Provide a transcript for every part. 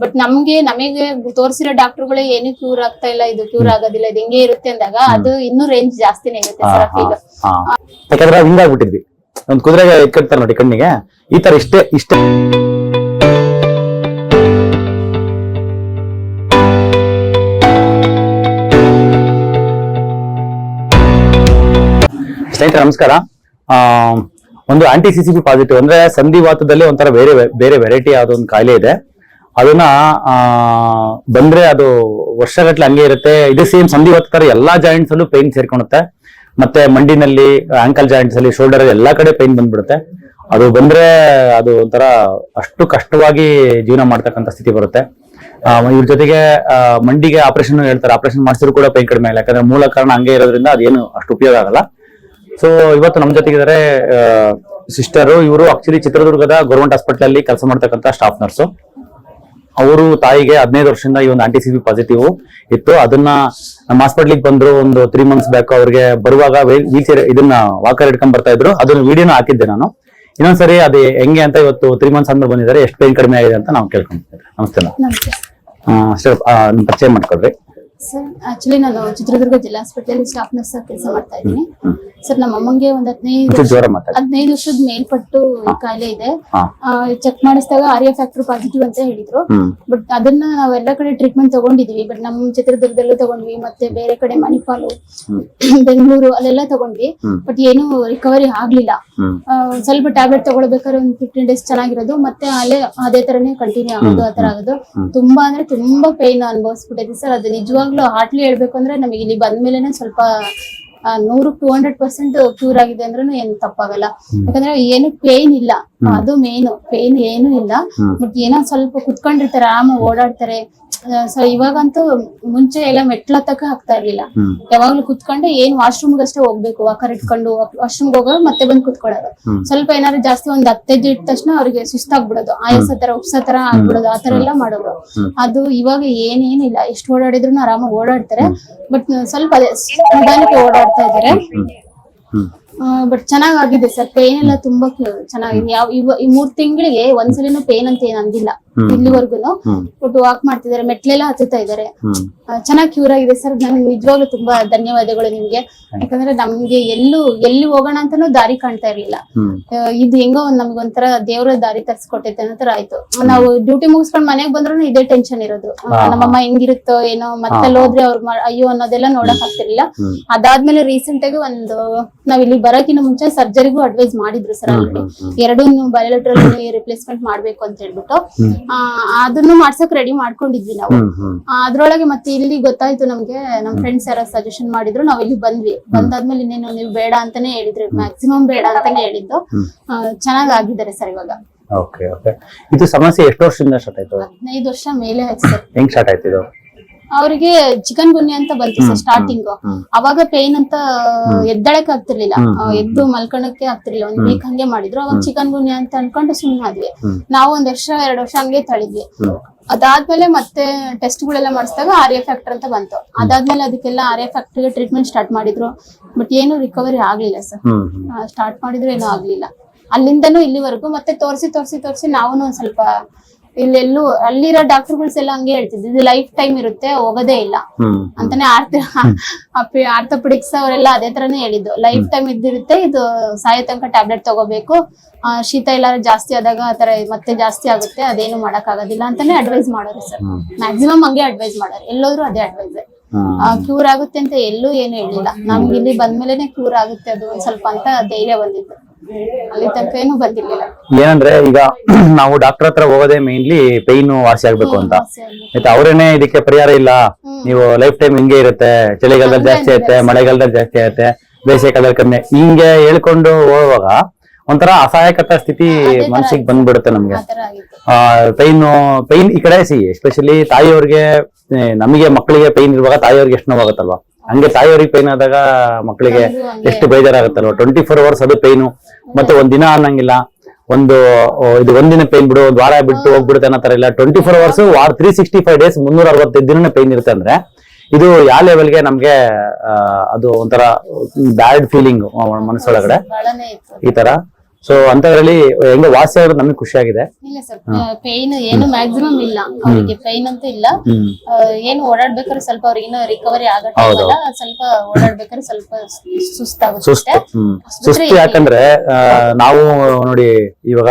But ನಮ್ಗೆ ನಮಗೆ ತೋರಿಸಿರೋ ಡಾಕ್ಟರ್ಗಳೇ ಏನು ಕ್ಯೂರ್ ಆಗ್ತಾ ಇಲ್ಲ ಇದು ಕ್ಯೂರ್ ಆಗೋದಿಲ್ಲ ಇದು ಹಿಂಗೆ ಇರುತ್ತೆ ಅಂದಾಗ ಅದು ಇನ್ನೂ ರೇಂಜ್ ಜಾಸ್ತಿನೇ ಇರುತ್ತೆ ಸರ್ ಫೀಲ್ ಯಾಕಂದ್ರೆ ಹಿಂಗಾಗ್ಬಿಟ್ಟಿದ್ವಿ. ಒಂದ್ ಕುದುರೆಗೆ ಇಟ್ಕೊಳ್ತಾರೆ ನೋಡಿ ಕಣ್ಣಿಗೆ. ಈ ತರ ಇಷ್ಟೇ ಇಷ್ಟೇ. ಸ್ನೇಹಿತರೆ ನಮಸ್ಕಾರ. ಆ, ಒಂದು anti C C P positive ಅಂದ್ರೆ ಸಂಧಿವಾತದಲ್ಲಿ ಒಂಥರ ಬೇರೆ ಬೇರೆ ವೆರೈಟಿ ಆದ ಒಂದು ಕಾಯಿಲೆ ಇದೆ. ಅದನ್ನ ಆ, ಬಂದ್ರೆ ಅದು ವರ್ಷಗಟ್ಟಲೆ ಹಂಗೆ ಇರುತ್ತೆ. ಇದು ಸೇಮ್ ಸಂಧಿ ತರ ಎಲ್ಲಾ ಜಾಯಿಂಟ್ಸ್ ಅಲ್ಲೂ ಪೈನ್ ಸೇರ್ಕೊಳುತ್ತೆ ಮತ್ತೆ ಮಂಡಿನಲ್ಲಿ ಆಂಕಲ್ ಜಾಯಿಂಟ್ಸ್ ಅಲ್ಲಿ ಶೋಲ್ಡರ್ ಎಲ್ಲಾ ಕಡೆ ಪೈನ್ ಬಂದ್ಬಿಡುತ್ತೆ. ಅದು ಬಂದ್ರೆ ಅದು ಒಂಥರ ಅಷ್ಟು ಕಷ್ಟವಾಗಿ ಜೀವನ ಮಾಡ್ತಕ್ಕಂಥ ಸ್ಥಿತಿ ಬರುತ್ತೆ. ಇವ್ರ ಜೊತೆಗೆ ಮಂಡಿಗೆ ಆಪರೇಷನ್ ಹೇಳ್ತಾರೆ. ಆಪರೇಷನ್ ಮಾಡಿಸಿದ್ರು ಕೂಡ ಪೈನ್ ಕಡಿಮೆ ಇಲ್ಲ ಯಾಕಂದ್ರೆ ಮೂಲ ಕಾರಣ ಹಂಗೆ ಇರೋದ್ರಿಂದ ಅದೇನು ಅಷ್ಟು ಉಪಯೋಗ ಆಗಲ್ಲ. ಸೊ ಇವತ್ತು ನಮ್ಮ ಜೊತೆಗಿದ್ದಾರೆ ಸಿಸ್ಟರು ಇವರು. ಆಕ್ಚುಲಿ ಚಿತ್ರದುರ್ಗದ ಗೌರ್ಮೆಂಟ್ ಹಾಸ್ಪಿಟಲ್ ಅಲ್ಲಿ ಕೆಲಸ ಮಾಡ್ತಕ್ಕಂಥ ಸ್ಟಾಫ್ ನರ್ಸು ಅವರು ತಾಯಿಗೆ ಹದಿನೈದು ವರ್ಷದಿಂದ ಈ ಒಂದು ಆಂಟಿ ಸಿ ಬಿ ಪಾಸಿಟಿವ್ ಇತ್ತು. ಅದನ್ನ ನಮ್ಮ ಹಾಸ್ಪಿಟ್ಲಿಗೆ ಬಂದ್ರು ಒಂದು ತ್ರೀ ಮಂತ್ಸ್ ಬ್ಯಾಕ್ ಅವ್ರಿಗೆ ಬರುವಾಗ ವೀಲ್ ಚೇರ್ ಇದನ್ನ ವಾಕರ್ ಇಟ್ಕೊಂಡ್ ಬರ್ತಾ ಇದ್ರು. ಅದನ್ನ ವಿಡಿಯೋನ ಹಾಕಿದ್ದೆ ನಾನು. ಇನ್ನೊಂದ್ಸರಿ ಅದು ಹೆಂಗೆ ಅಂತ ಇವತ್ತು ತ್ರೀ ಮಂತ್ಸ್ ಅಂದ್ರೆ ಬಂದಿದ್ದಾರೆ. ಎಷ್ಟು ಪೇನ್ ಕಡಿಮೆ ಆಗಿದೆ ಅಂತ ನಾವು ಕೇಳ್ಕೊಂಡ್ತೀವಿ ನಮಸ್ತೆ ಪರಿಚಯ ಮಾಡ್ಕೊಳ್ರಿ. ಸರ್ ಆಕ್ಚುಲಿ ನಾನು ಚಿತ್ರದುರ್ಗ ಜಿಲ್ಲಾ ಆಸ್ಪತ್ರೆಯಲ್ಲಿ ಸ್ಟಾಫ್ ನರ್ಸ್ ಕೆಲಸ ಮಾಡ್ತಾ ಇದ್ದೀನಿ. ಸರ್ ನಮ್ಮ ಅಮ್ಮಂಗೆ ಒಂದ್ ಹದಿನೈದು ಜೋರ ಮಾತಾಡಿ. ಹದಿನೈದು ವರ್ಷದ ಮೇಲ್ಪಟ್ಟು ಈ ಕಾಯಿಲೆ ಇದೆ. ಚೆಕ್ ಮಾಡಿಸಿದಾಗ ಆರ್ಯ ಫ್ಯಾಕ್ಟರ್ ಪಾಸಿಟಿವ್ ಅಂತ ಹೇಳಿದ್ರು. ಬಟ್ ಅದನ್ನ ನಾವೆಲ್ಲ ಕಡೆ ಟ್ರೀಟ್ಮೆಂಟ್ ತಗೊಂಡಿದೀವಿ. ಬಟ್ ನಮ್ ಚಿತ್ರದುರ್ಗದಲ್ಲೂ ತಗೊಂಡ್ವಿ ಮತ್ತೆ ಬೇರೆ ಕಡೆ ಮಣಿಪಾಲು ಬೆಂಗಳೂರು ಅಲ್ಲೆಲ್ಲ ತಗೊಂಡ್ವಿ. ಬಟ್ ಏನು ರಿಕವರಿ ಆಗ್ಲಿಲ್ಲ. ಸ್ವಲ್ಪ ಟ್ಯಾಬ್ಲೆಟ್ ತಗೊಳ್ಬೇಕಾದ್ರೆ ಒಂದ್ ಫಿಫ್ಟೀನ್ ಡೇಸ್ ಚೆನ್ನಾಗಿರೋದು. ಮತ್ತೆ ಅಲ್ಲೇ ಅದೇ ತರನೇ ಕಂಟಿನ್ಯೂ ಆಗೋದು ಆ ತರ ಆಗೋದು. ತುಂಬಾ ಅಂದ್ರೆ ತುಂಬಾ ಪೈನ್ ಅನುಭವಿಸ್ಬಿಟ್ಟಿದೆ ಸರ್. ಅದು ನಿಜವಾಗ್ಲೂ ಹಾಟ್ಲಿ ಹೇಳ್ಬೇಕು ಅಂದ್ರೆ ನಮಗೆ ಇಲ್ಲಿ ಬಂದ್ಮೇಲೆ ಸ್ವಲ್ಪ ನೂರು ಟೂ ಹಂಡ್ರೆಡ್ ಪರ್ಸೆಂಟ್ ಕ್ಯೂರ್ ಆಗಿದೆ ಅಂದ್ರೂ ಏನು ತಪ್ಪಾಗಲ್ಲ. ಯಾಕಂದ್ರೆ ಏನು ಪೇನ್ ಇಲ್ಲ. ಅದು ಮೇನ್ ಪೇನ್ ಏನು ಇಲ್ಲ. ಬಟ್ ಏನೋ ಸ್ವಲ್ಪ ಕುತ್ಕೊಂಡಿರ್ತಾರೆ ಆರಾಮ ಓಡಾಡ್ತಾರೆ. ಸೊ ಇವಾಗಂತೂ ಮುಂಚೆ ಎಲ್ಲ ಮೆಟ್ಲತ್ತಕ್ಕ ಹಾಕ್ತಾ ಇರ್ಲಿಲ್ಲ. ಯಾವಾಗ್ಲೂ ಕುತ್ಕೊಂಡು ಏನ್ ವಾಶ್ರೂಮ್ ಅಷ್ಟೇ ಹೋಗ್ಬೇಕು ವಾಕರ್ ಇಟ್ಕೊಂಡು ವಾಶ್ರೂಮ್ ಹೋಗೋದು ಮತ್ತೆ ಬಂದು ಕುತ್ಕೊಳ್ಳೋದು. ಸ್ವಲ್ಪ ಏನಾದ್ರು ಜಾಸ್ತಿ ಒಂದ್ ಹತ್ತೈದು ಇಟ್ಟ ತಕ್ಷಣ ಅವ್ರಿಗೆ ಸುಸ್ತಾಗ್ಬಿಡೋದು. ಆಯಾಸ ತರ ಉಪ್ಸ ತರ ಆಗ್ಬಿಡೋದು ಆತರ ಎಲ್ಲ ಮಾಡೋರು. ಅದು ಇವಾಗ ಏನೇನಿಲ್ಲ. ಎಷ್ಟು ಓಡಾಡಿದ್ರು ಆರಾಮಾಗಿ ಓಡಾಡ್ತಾರೆ. ಬಟ್ ಸ್ವಲ್ಪ ಅದೇ ನಿಧಾನಕ್ಕೆ ಓಡಾಡ್ತಾ ಇದಾರೆ ಬಟ್ ಚೆನ್ನಾಗಾಗಿದೆ ಸರ್ ಪೇನ್ ಎಲ್ಲ ತುಂಬಾ ಚೆನ್ನಾಗಿದೆ ಯಾವ ಇವ ಈ ಮೂರ್ ತಿಂಗಳಿಗೆ ಒಂದ್ಸಲಿನೂ ಪೇನ್ ಅಂತ ಏನ್ ಅಂದಿಲ್ಲ. ಇಲ್ಲಿವರೆಗೂ ಬಟ್ ವಾಕ್ ಮಾಡ್ತಿದ್ದಾರೆ ಮೆಟ್ಲೆಲ್ಲ ಹತ್ತುತ್ತಾ ಇದಾರೆ ಚೆನ್ನಾಗಿ ಕ್ಯೂರ್ ಆಗಿದೆ ಸರ್ ನನ್ಗೆ ನಿಜವಾಗ್ಲೂ ತುಂಬಾ ಧನ್ಯವಾದಗಳು ನಿಮ್ಗೆ. ಯಾಕಂದ್ರೆ ನಮ್ಗೆ ಎಲ್ಲೂ ಎಲ್ಲಿ ಹೋಗೋಣ ಅಂತಾನು ದಾರಿ ಕಾಣ್ತಾ ಇರ್ಲಿಲ್ಲ. ಇದು ಹೆಂಗೋ ಒಂದ್ ನಮ್ಗೆ ಒಂಥರ ದೇವ್ರ ದಾರಿ ತರ್ಸ್ಕೊಟ್ಟೈತೆ ಅನ್ನೋ ತರ ಆಯ್ತು. ನಾವು ಡ್ಯೂಟಿ ಮುಗಿಸ್ಕೊಂಡ್ ಮನೆಗ್ ಬಂದ್ರು ಇದೇ ಟೆನ್ಷನ್ ಇರೋದು. ನಮ್ಮಮ್ಮ ಹೆಂಗಿರುತ್ತೋ ಏನೋ ಮತ್ತೆ ಅಲ್ಲಿ ಹೋದ್ರೆ ಅವ್ರ ಅಯ್ಯೋ ಅನ್ನೋದೆಲ್ಲ ನೋಡಕ್ ಆಗ್ತಿರ್ಲಿಲ್ಲ. ಅದಾದ್ಮೇಲೆ ರೀಸೆಂಟ್ ಆಗಿ ಒಂದು ನಾವ್ ಇಲ್ಲಿ ಬರೋಕಿನ ಮುಂಚೆ ಸರ್ಜರಿಗೂ ಅಡ್ವೈಸ್ ಮಾಡಿದ್ರು ಸರ್ ಆಲ್ರೆಡಿ ಎರಡು ಬಯೋಲೆಟ್ರಲ್ ರಿಪ್ಲೇಸ್ಮೆಂಟ್ ಮಾಡ್ಬೇಕು ಅಂತ ಹೇಳ್ಬಿಟ್ಟು ಆ, ಅದನ್ನು ಮಾಡ್ಸಕ್ ರೆಡಿ ಮಾಡ್ಕೊಂಡಿದ್ವಿ ನಾವು. ಅದ್ರೊಳಗೆ ಮತ್ತೆ ಇಲ್ಲಿ ಗೊತ್ತಾಯ್ತು ನಮ್ಗೆ ನಮ್ ಫ್ರೆಂಡ್ಸ್ ಯಾರ ಸಜೆಷನ್ ಮಾಡಿದ್ರು ನಾವ್ ಇಲ್ಲಿ ಬಂದ್ವಿ. ಬಂದಾದ್ಮೇಲೆ ಇನ್ನೇನು ನೀವು ಬೇಡ ಅಂತಾನೆ ಹೇಳಿದ್ರಿ. ಮ್ಯಾಕ್ಸಿಮಮ್ ಬೇಡ ಅಂತಾನೆ ಹೇಳಿದ್ದು. ಚೆನ್ನಾಗ್ ಆಗಿದ್ದಾರೆ ಸರ್ ಇವಾಗ. Okay okay. ಇದು ಸಮಸ್ಯೆ ಎಷ್ಟು ವರ್ಷದಿಂದ ಸ್ಟಾರ್ಟ್ ಆಯ್ತು? ಹದಿನೈದು ವರ್ಷ ಮೇಲೆ ಹೆಂಗ್ ಸ್ಟಾರ್ಟ್ ಆಯ್ತು ಇದು? ಅವ್ರಿಗೆ ಚಿಕನ್ ಗುನ್ಯ ಅಂತ ಬಂತು ಸರ್ ಸ್ಟಾರ್ಟಿಂಗ್ ಅವಾಗ ಪೇನ್ ಅಂತ ಎದ್ದಳಕ್ ಆಗ್ತಿರ್ಲಿಲ್ಲ. ಎದ್ದು ಮಲ್ಕೊಳಕ್ಕೆ ಆಗ್ತಿರ್ಲಿಲ್ಲ. ಒಂದ್ ವೀಕ್ ಹಂಗೆ ಮಾಡಿದ್ರು. ಅವಾಗ ಚಿಕನ್ ಗುನ್ಯ ಅಂತ ಅನ್ಕೊಂಡು ಸುಮ್ಮನೆ ಆದ್ವಿ. ನಾವು ಒಂದ್ ವರ್ಷ ಎರಡ್ ವರ್ಷ ಹಂಗೆ ತಳಿದ್ವಿ. ಅದಾದ್ಮೇಲೆ ಮತ್ತೆ ಟೆಸ್ಟ್ ಗಳೆಲ್ಲ ಮಾಡಿಸಿದಾಗ ಆರ್ಯ ಫ್ಯಾಕ್ಟರ್ ಅಂತ ಬಂತು. ಅದಾದ್ಮೇಲೆ ಅದಕ್ಕೆಲ್ಲ ಆರ್ಯ ಫ್ಯಾಕ್ಟರ್ಗೆ ಟ್ರೀಟ್ಮೆಂಟ್ ಸ್ಟಾರ್ಟ್ ಮಾಡಿದ್ರು. ಬಟ್ ಏನು ರಿಕವರಿ ಆಗ್ಲಿಲ್ಲ ಸರ್ ಸ್ಟಾರ್ಟ್ ಮಾಡಿದ್ರು ಏನು ಆಗ್ಲಿಲ್ಲ. ಅಲ್ಲಿಂದನೂ ಇಲ್ಲಿವರೆಗೂ ಮತ್ತೆ ತೋರಿಸಿ ತೋರಿಸಿ ತೋರಿಸಿ ನಾವು ಒಂದ್ ಸ್ವಲ್ಪ ಇಲ್ಲೆಲ್ಲೂ ಅಲ್ಲಿರೋ ಡಾಕ್ಟರ್ಗಳ್ಸ್ ಎಲ್ಲ ಹಂಗೆ ಹೇಳ್ತಿದ್ರು ಇದು ಲೈಫ್ ಟೈಮ್ ಇರುತ್ತೆ ಹೋಗೋದೇ ಇಲ್ಲ. ಅಂತಾನೆ ಆರ್ಥ ಆರ್ಥೋಪಿಡಿಕ್ಸ್ ಅವರೆಲ್ಲ ಅದೇ ತರನೇ ಹೇಳಿದ್ದು. ಲೈಫ್ ಟೈಮ್ ಇದ್ದಿರುತ್ತೆ ಇದು ಸಾಯೋ ತನಕ ಟ್ಯಾಬ್ಲೆಟ್ ತಗೋಬೇಕು. ಆ, ಶೀತ ಎಲ್ಲ ಜಾಸ್ತಿ ಆದಾಗ ಆತರ ಮತ್ತೆ ಜಾಸ್ತಿ ಆಗುತ್ತೆ ಅದೇನು ಮಾಡಕ್ ಆಗೋದಿಲ್ಲ ಅಂತಾನೆ ಅಡ್ವೈಸ್ ಮಾಡೋರು ಸರ್. ಮ್ಯಾಕ್ಸಿಮಮ್ ಹಂಗೆ ಅಡ್ವೈಸ್ ಮಾಡೋರು. ಎಲ್ಲೋದ್ರು ಅದೇ ಅಡ್ವೈಸ್ ಕ್ಯೂರ್ ಆಗುತ್ತೆ ಅಂತ ಎಲ್ಲೂ ಏನು ಹೇಳಿಲ್ಲ. ನಮ್ಗೆ ಇಲ್ಲಿ ಬಂದ್ಮೇಲೆನೆ ಕ್ಯೂರ್ ಆಗುತ್ತೆ ಅದು ಒಂದ್ ಸ್ವಲ್ಪ ಅಂತ ಧೈರ್ಯ ಬಂದಿತ್ತು. ಅಲ್ಲಿ ತನಕ ಏನು ಬಂದಿರ್ಲಿಲ್ಲ. ಏನಂದ್ರೆ ಈಗ ನಾವು ಡಾಕ್ಟರ್ ಹತ್ರ ಹೋಗೋದೇ ಮೇನ್ಲಿ ಪೈನ್ ವಾಸಿ ಆಗ್ಬೇಕು ಅಂತ. ಆಯ್ತಾ ಅವ್ರೇನೆ ಇದಕ್ಕೆ ಪರಿಹಾರ ಇಲ್ಲ. ನೀವು ಲೈಫ್ ಟೈಮ್ ಹಿಂಗೆ ಇರುತ್ತೆ? ಚಳಿಗಾಲದಲ್ಲಿ ಜಾಸ್ತಿ ಆಗುತ್ತೆ ಮಳೆಗಾಲದಲ್ಲಿ ಜಾಸ್ತಿ ಆಗುತ್ತೆ ಬೇಸಿಗೆ ಕಾಲದಲ್ಲಿ ಕಮ್ಮಿ ಹಿಂಗೆ ಹೇಳ್ಕೊಂಡು ಹೋಗುವಾಗ ಒಂಥರ ಅಸಹಾಯಕತ ಸ್ಥಿತಿ ಮನ್ಸಿಗೆ ಬಂದ್ಬಿಡುತ್ತೆ ನಮ್ಗೆ. ಪೈನ್ ಪೈನ್ ಈ ಕಡೆ ಸಿ ಎಸ್ಪೆಷಲಿ ತಾಯಿಯವ್ರಿಗೆ ನಮಗೆ ಮಕ್ಕಳಿಗೆ ಪೈನ್ ಇರುವಾಗ ತಾಯಿಯವ್ರಿಗೆ ಎಷ್ಟು ನೋವಾಗುತ್ತಲ್ವಾ? ಹಂಗೆ ತಾಯಿಯವ್ರಿಗೆ ಪೈನ್ ಆದಾಗ ಮಕ್ಕಳಿಗೆ ಎಷ್ಟು ಬೇಜಾರಾಗುತ್ತಲ್ವ? ಟ್ವೆಂಟಿ ಫೋರ್ ಅವರ್ಸ್ ಅದು ಪೈನು ಮತ್ತೆ ಒಂದ್ ದಿನ ಅನ್ನಂಗಿಲ್ಲ. ಒಂದು ಇದು ಒಂದಿನ ಪೈನ್ ಬಿಡು ಒಂದ್ ವಾರ ಬಿಟ್ಟು ಹೋಗ್ಬಿಡುತ್ತೆ ಅನ್ನೋ ತರ ಇಲ್ಲ. Twenty four hours or three sixty five days ಮುನ್ನೂರ ಅರವತ್ತೈದು ದಿನ ಪೈನ್ ಇರುತ್ತೆ ಅಂದ್ರೆ ಇದು ಯಾವ ಲೆವೆಲ್ಗೆ ನಮ್ಗೆ ಅದು ಒಂಥರ ಬ್ಯಾಡ್ ಫೀಲಿಂಗ್ ಮನಸ್ಸೊಳಗಡೆ. ಈ ತರ. ಸೊ ಅಂತದ್ರಲ್ಲಿ ಹೆಂಗ ವಾಸಿ ಆಗೋದು ನಮಗೆ ಖುಷಿಯಾಗಿದೆ. ಇಲ್ಲ ಸರ್ ಪೇನ್ ಏನು ಮ್ಯಾಕ್ಸಿಮಮ್ ಇಲ್ಲ. ಅವರಿಗೆ ಪೇನ್ ಅಂತೂ ಇಲ್ಲ. ಆ, ಏನು ಓಡಾಡ್ಬೇಕಾದ್ರೆ ಸ್ವಲ್ಪ ಅವ್ರಿಗೆ ಇನ್ನೂ ರಿಕವರಿ ಆಗೋ time ಅಲ್ಲ ಸ್ವಲ್ಪ ಓಡಾಡ್ಬೇಕಾದ್ರೆ ಸ್ವಲ್ಪ ಸುಸ್ತಾಗುತ್ತೆ. ಸುಸ್ತು. ಹ್ಮ್. ಸುಸ್ತು ಯಾಕಂದ್ರೆ ಆ, ನಾವು ನೋಡಿ ಇವಾಗ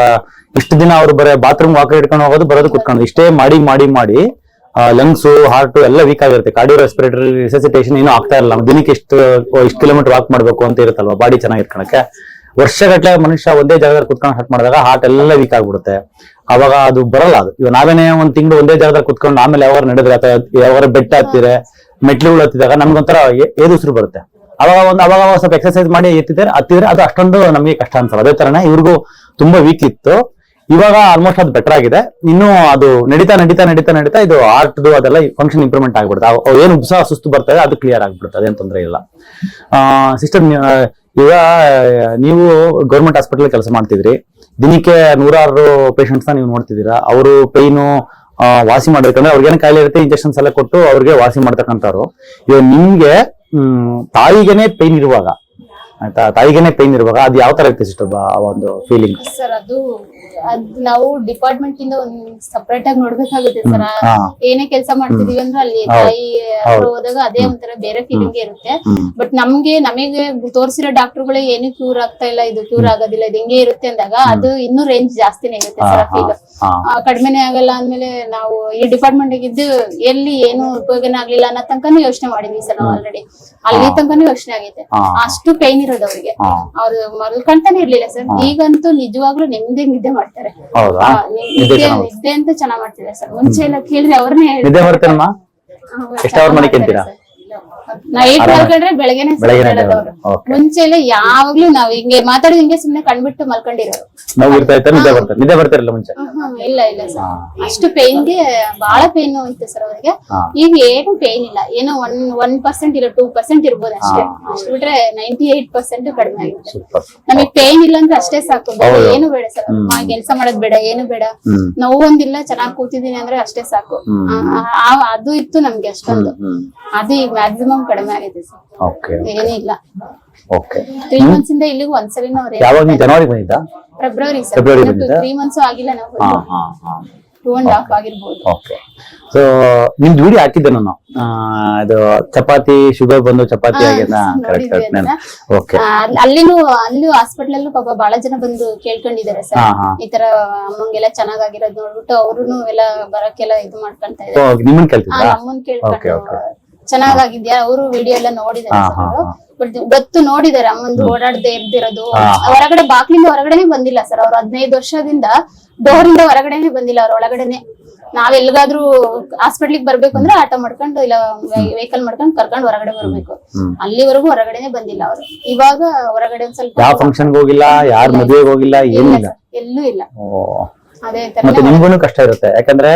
ಇಷ್ಟು ದಿನ ಅವ್ರು ಬರೀ ಬಾತ್ರೂಮ್ ವಾಕರ್ ಇಟ್ಕೊಂಡು ಹೋಗೋದು ಬರೋದು ಕುತ್ಕೊಂಡು. ಇಷ್ಟೇ ಮಾಡಿ ಮಾಡಿ ಮಾಡಿ ಲಂಗ್ಸ್ ಹಾರ್ಟ್ ಎಲ್ಲ ವೀಕ್ ಆಗಿರುತ್ತೆ. ಕಾರ್ಡಿಯೋ ರೆಸ್ಪಿರೇಟರಿ ರಿಸಸಿಟೇಷನ್ ಏನೂ ಆಗ್ತಾ ಇರಲ್ಲ. ದಿನಕ್ಕೆ ಇಷ್ಟು ಇಷ್ಟು ಕಿಲೋಮೀಟರ್ ವಾಕ್ ಮಾಡ್ಬೇಕು ಅಂತ ಇರುತ್ತಲ್ವಾ? ಬಾಡಿ ಚೆನ್ನಾಗಿ ಇಟ್ಕೊಳಕ್ಕೆ ವರ್ಷಗಟ್ಲೆ ಮನುಷ್ಯ ಒಂದೇ ಜಾಗದಲ್ಲಿ ಕುತ್ಕೊಂಡು ಹಾರ್ಟ್ ಮಾಡಿದಾಗ ಹಾರ್ಟ್ ಎಲ್ಲ ವೀಕ್ ಆಗ್ಬಿಡುತ್ತೆ. ಅವಾಗ ಅದು ಬರಲ್ಲ ಅದು. ಇವಾಗ ನಾವೇನೇ ಒಂದ್ ತಿಂಗಳು ಒಂದೇ ಜಾಗದಲ್ಲಿ ಕುತ್ಕೊಂಡು ಆಮೇಲೆ ಯಾವಾಗ ನಡೆದ್ರೆ ಅಥವಾ ಯಾವಾಗ ಬೆಟ್ಟ ಹತ್ತಿದ್ರೆ ಮೆಟ್ಲುಗಳು ಹತ್ತಿದಾಗ ನಮ್ಗೊಂಥರ ಏದುಸಿರು ಬರುತ್ತೆ. ಅವಾಗ ಒಂದು, ಅವಾಗ ಸ್ವಲ್ಪ ಎಕ್ಸರ್ಸೈಸ್ ಮಾಡಿ ಎತ್ತಿದ್ರೆ, ಹತ್ತಿದ್ರೆ ಅದು ಅಷ್ಟೊಂದು ನಮಗೆ ಕಷ್ಟ ಅನ್ಸಲ್ಲ. ಅದೇ ತರನೇ ಇವ್ರಿಗೂ ತುಂಬಾ ವೀಕ್ ಇತ್ತು. ಇವಾಗ ಆಲ್ಮೋಸ್ಟ್ ಅದು ಬೆಟರ್ ಆಗಿದೆ. ಇನ್ನು ಅದು ನಡೀತಾ ನಡೀತಾ ನಡೀತಾ ನಡೀತಾ ಇದು ಆರ್ಟ್ದು ಅದೆಲ್ಲ ಫಂಕ್ಷನ್ ಇಂಪ್ರೂವ್ಮೆಂಟ್ ಆಗ್ಬಿಡುತ್ತೆ. ಏನು ಉತ್ಸಾಹ ಸುಸ್ತು ಬರ್ತದೆ ಅದು ಕ್ಲಿಯರ್ ಆಗ್ಬಿಡುತ್ತೆ. ಅದೇನು ತೊಂದರೆ ಇಲ್ಲ. ಸಿಸ್ಟರ್ ಈಗ ನೀವು ಗೌರ್ಮೆಂಟ್ ಹಾಸ್ಪಿಟಲ್ ಕೆಲಸ ಮಾಡ್ತಿದ್ರಿ. ದಿನಕ್ಕೆ ನೂರಾರು ಪೇಷಂಟ್ಸ್ ನೀವು ನೋಡ್ತಿದ್ದೀರಾ. ಅವರು ಪೈನು ವಾಸಿ ಮಾಡ್ಬೇಕಂದ್ರೆ ಅವ್ರಿಗೇನು ಕಾಯಿಲೆ ಇರುತ್ತೆ ಇಂಜೆಕ್ಷನ್ಸ್ ಎಲ್ಲ ಕೊಟ್ಟು ಅವ್ರಿಗೆ ವಾಸಿ ಮಾಡ್ತಕ್ಕಂಥವ್ರು. ಇವಾಗ ನಿಮ್ಗೆ ತಾಯಿಗೆನೆ ಪೈನ್ ಇರುವಾಗ ಆಯ್ತಾ? ತಾಯಿಗೇನೆ ಪೈನ್ ಇರುವಾಗ ಅದು ಯಾವ ತರ ಇರುತ್ತೆ ಸಿಸ್ಟರ್ ಆ ಒಂದು ಫೀಲಿಂಗ್ ಸರ್ ಅದು ಅದ್ ನಾವು ಡಿಪಾರ್ಟ್ಮೆಂಟ್ ಇಂದ ಒಂದ್ ಸಪರೇಟ್ ಆಗಿ ನೋಡ್ಬೇಕಾಗುತ್ತೆ ಸರ್. ಏನೇ ಕೆಲಸ ಮಾಡ್ತಿದೀವಿ ಅಂದ್ರೆ ಅಲ್ಲಿ ತಾಯಿ ಹೋದಾಗ ಅದೇ ಒಂಥರ ಬೇರೆ ಫೀಲಿಂಗ್ ಇರುತ್ತೆ. ಬಟ್ ನಮ್ಗೆ ನಮಗೆ ತೋರಿಸಿರೋ ಡಾಕ್ಟರ್ಗಳು ಏನು ಕ್ಯೂರ್ ಆಗ್ತಾ ಇಲ್ಲ ಇದು ಕ್ಯೂರ್ ಆಗೋದಿಲ್ಲ ಇದು ಹಿಂಗೆ ಇರುತ್ತೆ ಅಂದಾಗ ಅದು ಇನ್ನೂ ರೇಂಜ್ ಜಾಸ್ತಿನೇ ಇರುತ್ತೆ ಸರ್ ಫೀಲ್ ಕಡಿಮೆನೆ ಆಗಲ್ಲ ಅಂದ್ಮೇಲೆ ನಾವು ಈ ಡಿಪಾರ್ಟ್ಮೆಂಟ್ ಇದ್ದು ಎಲ್ಲಿ ಏನು ಉಪಯೋಗನೇ ಆಗ್ಲಿಲ್ಲ ಅನ್ನೋ ತನಕನೂ ಯೋಚನೆ ಮಾಡಿದ್ವಿ ಸರ್ ನಾವು ಆಲ್ರೆಡಿ ಅಲ್ಲಿ ತನಕನೂ ಯೋಚನೆ ಆಗೈತೆ. ಅಷ್ಟು ಪೈನ್ ಇರೋದು ಅವ್ರಿಗೆ ಹಾ. ಅವ್ರು ಮಲ್ಕೊಂತಾನೆ ಇರ್ಲಿಲ್ಲ ಸರ್. ಈಗಂತೂ ನಿಜವಾಗ್ಲೂ ನೆಮ್ಮದಿ ನಿದ್ದೆ ಮಾಡ್ತಾರೆ. ಹೌದಾ? ನಿದ್ದೆ ನಿದ್ದೆ ಚೆನ್ನಾಗ್ ಅಂತ ಚೆನ್ನಾಗ್ ಮಾಡ್ತಿದ್ದಾರೆ ಸರ್. ಮುಂಚೆ ಎಲ್ಲ ಕೇಳಿದ್ರೆ ಅವ್ರನ್ನೇ ನಿದ್ದೆ ಎಷ್ಟು ಅವರ್ ನೈಟ್ ಮಲ್ಕೊಂಡ್ರೆ ಬೆಳಗ್ಗೆನೆ ಮುಂಚೆ ಎಲ್ಲ ಯಾವಾಗ್ಲೂ ನಾವ್ ಹಿಂಗೆ ಮಾತಾಡಿದ ಹಿಂಗೆ ಸುಮ್ನೆ ಕಣ್ಬಿಟ್ಟು ಮಲ್ಕೊಂಡಿರೋರು ನೋವು ಇರ್ತಾ ಇತ್ತು? ನಿದ್ದೆ ಬರ್ತದೆ ನಿದ್ದೆ ಬರ್ತಿರಲ್ಲ ಮುಂಚೆ? ಇಲ್ಲ ಇಲ್ಲ ಸರ್. ಅಷ್ಟು ಪೇನ್ಗೆ ಬಹಳ ಪೇನ್ ಇತ್ತು ಸರ್ ಅವರಿಗೆ. ಈಗ ಏನು ಪೇನ್ ಇಲ್ಲ. ಏನೋ ಒನ್ ಒನ್ ಪರ್ಸೆಂಟ್ ಇಲ್ಲ ಟೂ ಪರ್ಸೆಂಟ್ ಇರ್ಬೋದು ಅಷ್ಟೇ. ಅಷ್ಟು ಬಿಟ್ರೆ ನೈಂಟಿ ಏಟ್ ಪರ್ಸೆಂಟ್ ಕಡಿಮೆ ಆಗಿದೆ ನಮಗೆ ಪೇನ್ ಇಲ್ಲ ಅಂದ್ರೆ ಅಷ್ಟೇ ಸಾಕು. ಏನು ಬೇಡ ಸರ್. ಕೆಲಸ ಮಾಡೋದ್ ಬೇಡ ಏನು ಬೇಡ. ನೋವೊಂದಿಲ್ಲ ನೋವು ಒಂದಿಲ್ಲ ಚೆನ್ನಾಗ್ ಕೂತಿದೀನಿ ಅಂದ್ರೆ ಅಷ್ಟೇ ಸಾಕು. ಅದು ಇತ್ತು ನಮ್ಗೆ ಅಷ್ಟೊಂದು. ಅದು ಈಗ ಮ್ಯಾಕ್ಸಿಮಮ್ ಕಡಿಮೆ ಆಗಿದೆ ಸರ್. ಏನಿಲ್ಲ ಓಕೆ ತ್ರೀ ಮಂತ್ಸ್ ಇಂದ ಇಲ್ಲಿಗೂ ಒಂದ್ಸಲಿನೂ ಯಾವಾಗ ನೀವು ಜನವರಿ ಬಂದಿದ್ದಾ? ಫೆಬ್ರವರಿ ಸರ್. ಫೆಬ್ರವರಿ ಬಂದಿದ್ದಾ? ತ್ರೀ ಮಂತ್ಸ್ ಆಗಿಲ್ಲ ನಾವು. ಹಾ ಹಾ ಹಾ. ಟೂ ಅಂಡ್ ಹಾಫ್ ಆಗಿರ್ಬೋದು. ಓಕೆ ಸೊ ನಿಮ್ದು ವಿಡಿಯೋ ಹಾಕಿದ್ದೆ ನಾನು? ಆ, ಚಪಾತಿ ಶುಗರ್ ಬಂದು ಚಪಾತಿ ಆಗ್ಯದ ಕರೆಕ್ಟ್ ಕರೆಕ್ಟ್ ಅದನ್ನ. ಓಕೆ ಆ, ಅಲ್- ಅಲ್ಲಿನೂ ಅಲ್ಲಿ ಹಾಸ್ಪಿಟಲ್ ಅಲ್ಲೂ ಪಾಪ ಬಹಳ ಜನ ಬಂದು ಕೇಳ್ಕೊಂಡಿದ್ದಾರೆ ಸರ್. ಈ ತರ ಅಮ್ಮಂಗೆಲ್ಲ ಚೆನ್ನಾಗಿರೋದು ನೋಡ್ಬಿಟ್ಟು ಅವ್ರು ಎಲ್ಲ ಬರಕ್ಕೆಲ್ಲ ಇದು ಮಾಡ್ಕೊಂತ ಇದ್ದಾರೆ. ನಿಮ್ಮನ್ನ ಕೇಳ್ಕೊಂಡು okay. ಚೆನ್ನಾಗಿದ್ಯಾ ಅವರು ವಿಡಿಯೋ ಎಲ್ಲ ನೋಡಿದಾರೆ ಹಾ, ಹಾ, ಹಾ. ಬಟ್ ಗೊತ್ತು ನೋಡಿದಾರೆ ಅಮ್ಮಂದು ಓಡಾಡದೆ ಇರ್ದಿರೋದು ಹಾ. ಹೊರಗಡೆ ಬಾಕ್ಲಿಂದ ಹೊರಗಡೆನೆ ಬಂದಿಲ್ಲ ಸರ್ ಅವ್ರು ಹದಿನೈದು ವರ್ಷದಿಂದ ಡೋರ್ ಇಂದ ಹೊರಗಡೆನೆ ಬಂದಿಲ್ಲ ಅವ್ರ ಒಳಗಡೆನೆ. ನಾವ್ ಎಲ್ಗಾದ್ರೂ ಹಾಸ್ಪಿಟ್ಲಿಗೆ ಬರ್ಬೇಕು ಅಂದ್ರೆ ಆಟೋ ಮಾಡ್ಕೊಂಡು ಇಲ್ಲ ವೆಹಿಕಲ್ ಮಾಡ್ಕೊಂಡು ಕರ್ಕೊಂಡು ಹೊರಗಡೆ ಬರ್ಬೇಕು. ಹ್ಮ್. ಅಲ್ಲಿವರೆಗೂ ಹೊರಗಡೆನೆ ಬಂದಿಲ್ಲ ಅವರು. ಇವಾಗ ಹೊರಗಡೆ ಒಂದ್ ಸ್ವಲ್ಪ ಯಾವ ಫಂಕ್ಷನ್ ಹೋಗಿಲ್ಲ ಯಾರ ಮದುವೆಗೆ ಹೋಗಿಲ್ಲ ಇಲ್ಲ ಏನಿಲ್ಲ. ಸರ್ ಎಲ್ಲೂ ಇಲ್ಲ. ಓ. ಅದೇ ತರ ಮತ್ತೆ ನಿಮ್ಗೂ ಕಷ್ಟ ಇರುತ್ತೆ. ಯಾಕಂದ್ರೆ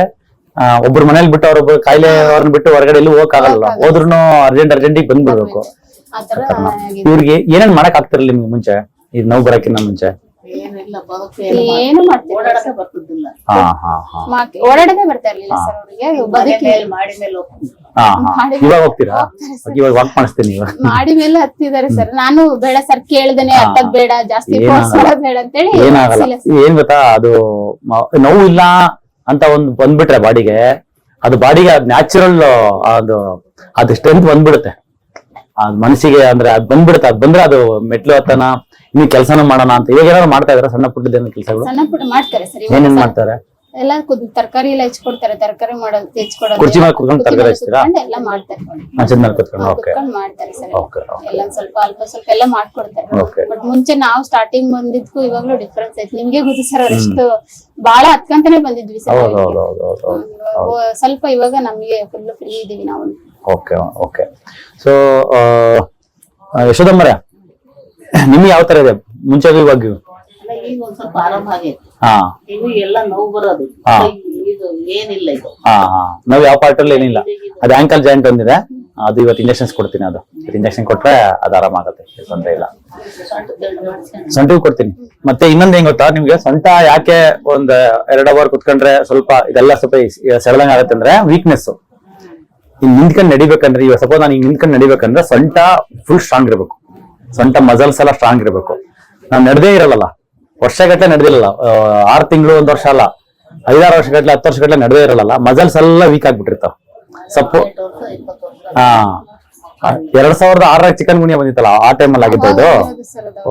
ಒಬ್ರು ಮನೇಲಿ ಬಿಟ್ಟು ಅವ್ರ ಕಾಯಿಲೆ ಅವ್ರನ್ನ ಬಿಟ್ಟು ಹೊರಗಡೆ ಎಲ್ಲೂ ಹೋಗಕ್ ಆಗಲ್ಲ ಹೋದ್ರು ಅರ್ಜೆಂಟ್ ಅರ್ಜೆಂಟಿಗೆ ಬಂದ್ಬಿಡ್ಬೇಕು. ಇವ್ರಿಗೆ ಏನೇನ್ ಮಾಡಕ್ ಆಗ್ತಿರ್ಲಿಲ್ಲ ನಿಮ್ಗೆ ಮುಂಚೆ? ಇದು ನೋವು ಬರಕ್ಕಿಂತ ಮುಂಚೆ? ಏನು ಓಡಾಡೋದೇ ಬರ್ತಾ ಇರ್ಲಿಲ್ಲ ಸರ್ ಅವ್ರಿಗೆ. ಬದುಕಿ ಇವಾಗ ಹೋಗ್ತೀರಾ. ಇವಾಗ ವಾಕ್ ಮಾಡಿಸ್ತೀನಿ ಇವಾಗ. ಮಾಡಿ ಮೇಲೆ ಹತ್ತಿದ್ದಾರೆ ಸರ್. ನಾನು ಬೇಡ ಸರ್ ಕೇಳ್ದೇನೆ ಹತ್ತದ್ ಬೇಡ ಜಾಸ್ತಿ ಬೇಡ ಅಂತೇಳಿ ಏನಾಗಲ್ಲ. ಏನ್ ಗೊತ್ತಾ ಅದು ನೋವು ಇಲ್ಲ ಅಂತ ಒಂದು ಬಂದ್ಬಿಟ್ರೆ ಬಾಡಿಗೆ ಅದು ಬಾಡಿಗೆ ಅದ್ ನ್ಯಾಚುರಲ್ ಅದು ಅದು ಸ್ಟ್ರೆಂತ್ ಬಂದ್ಬಿಡುತ್ತೆ. ಅದ್ ಮನಸ್ಸಿಗೆ ಅಂದ್ರೆ ಅದ್ ಬಂದ್ಬಿಡುತ್ತೆ. ಅದ್ ಬಂದ್ರೆ ಅದು ಮೆಟ್ಲು ಹತ್ತನ ಇನ್ನು ಕೆಲಸನ ಮಾಡೋಣ ಅಂತ. ಇವಾಗ ಏನಾದ್ರು ಮಾಡ್ತಾ ಇದಾರೆ ಸಣ್ಣ ಪುಟ್ಟದೇನು ಕೆಲಸಗಳು? ಏನೇನ್ ಮಾಡ್ತಾರೆ? ಎಲ್ಲ ತರಕಾರಿ ಎಲ್ಲ ಹೆಚ್ಕೊಡ್ತಾರೆ ತರಕಾರಿ ಮಾಡೋದು ಹೆಚ್ಕೊಡೋದು ಕುರ್ಚಿ ಮೇಲೆ ಕುತ್ಕೊಂಡು ಕುರ್ಚಿ ತರಕಾರಿ ಹಚ್ತೀರಾ? ಕುತ್ಕೊಂಡು ಎಲ್ಲ ಮಾಡ್ತಾರೆ ಹಂಚದ ಮೇಲೆ ಕುತ್ಕೊಂಡು ಓಕೆ. ಕುತ್ಕೊಂಡು ಮಾಡ್ತಾರೆ ಸರ್. ಓಕೆ ಎಲ್ಲ ಸ್ವಲ್ಪ ಅಲ್ಪ ಸ್ವಲ್ಪ ಎಲ್ಲ ಮಾಡ್ಕೊಡ್ತಾರೆ. ಓಕೆ. ಬಟ್ ಮುಂಚೆ ನಾವು ಸ್ಟಾರ್ಟಿಂಗ್ ಬಂದಿದ್ಕು ಇವಾಗ್ಲೂ ಡಿಫ್ರೆನ್ಸ್ ಐತೆ. ನಿಮ್ಗೆ ಗೊತ್ತು ಸರ್ ಅವ್ರೆಷ್ಟು ಬಹಳ ಹತ್ಕಂತಾನೆ ಬಂದಿದ್ವಿ ಸರ್. ಹೌದು ಹೌದು ಹೌದು ಹೌದು ಹೌದು. ಸ್ವಲ್ಪ ಇವಾಗ ನಮ್ಗೆ ಫುಲ್ ಫ್ರೀ ಇದೀವಿ ನಾವು. Okay okay. ಸೊ ಯಶೋದಮ್ಮರೇ ನಿಮ್ಗೆ ಯಾವ ತರ ಇದೆ? ಮುಂಚೆ ಇವಾಗ ಈಗ ಒಂದ್ ಸ್ವಲ್ಪ ಆರಾಮ ಆಗೈತೆ. ಹಾ. ಇವು ಎಲ್ಲ ನೋವು ಬರೋದು. ಹಾ. ಇದು ಏನಿಲ್ಲ ಇದು. ಹಾ ಹಾ. ನಾವು ಯಾವ ಪಾರ್ಟ್ ಅಲ್ಲಿ ಏನಿಲ್ಲ. ಅದು ಆಂಕಲ್ ಜಾಯಿಂಟ್ ಬಂದಿದೆ. ಅದು ಇವತ್ತು ಇಂಜೆಕ್ಷನ್ಸ್ ಕೊಡ್ತೀನಿ ಅದು. ಇಂಜೆಕ್ಷನ್ ಕೊಟ್ರೆ ಅದು ಆರಾಮಾಗುತ್ತೆ ತೊಂದರೆ ಇಲ್ಲ. ಸೊಂಟಿಗೆ ಕೊಡ್ತೀನಿ. ಮತ್ತೆ ಇನ್ನೊಂದ್ ಹೆಂಗ್ ಗೊತ್ತಾ? ನಿಮ್ಗೆ ಸೊಂಟ ಯಾಕೆ ಒಂದ್ ಎರಡ್ ಅವರ್ ಕುತ್ಕೊಂಡ್ರೆ ಸ್ವಲ್ಪ ಇದೆಲ್ಲ ಸ್ವಲ್ಪ ಸೆಳದಂಗ್ ಆಗುತ್ತೆ ಅಂದ್ರೆ ವೀಕ್ನೆಸ್ ಇನ್ ನಿಂತ್ಕೊಂಡ್ ನಡಿಬೇಕಂದ್ರೆ ಇವಾಗ ಸಪೋಸ್ ನಾನು ಈಗ ನಿಂತ್ಕೊಂಡ್ ನಡಿಬೇಕಂದ್ರೆ ಸೊಂಟ ಫುಲ್ ಸ್ಟ್ರಾಂಗ್ ಇರಬೇಕು. ಸೊಂಟ ಮಸಲ್ಸ್ ಎಲ್ಲ ಸ್ಟ್ರಾಂಗ್ ಇರಬೇಕು. ನಾನ್ ನಡೆದೇ ಇರಲ್ಲ ವರ್ಷಗಟ್ಟಲೆ ನಡೆದಿಲ್ಲ ಆರು ತಿಂಗಳು ಒಂದ್ ವರ್ಷ ಅಲ್ಲ, ಐದಾರು ವರ್ಷಗಟ್ಟಲೆ, ಹತ್ತು ವರ್ಷಗಟ್ಟಲೆ ನಡೆದೇ ಇರಲ್ಲ, ಮಜಲ್ಸ್ ಎಲ್ಲ ವೀಕ್ ಆಗ್ಬಿಟ್ಟಿರ್ತಾವ. ಸಪ್ಪು. ವರ್ಷ ವರ್ಷ ಹಾ ಎರಡ್ ಸಾವಿರದ ಆರರಾಗ ಚಿಕನ್ ಗುಣಿಯ ಬಂದಿತ್ತಲ್ಲ, ಆ ಟೈಮಲ್ಲಿ ಆಗಿತ್ತು ಇದು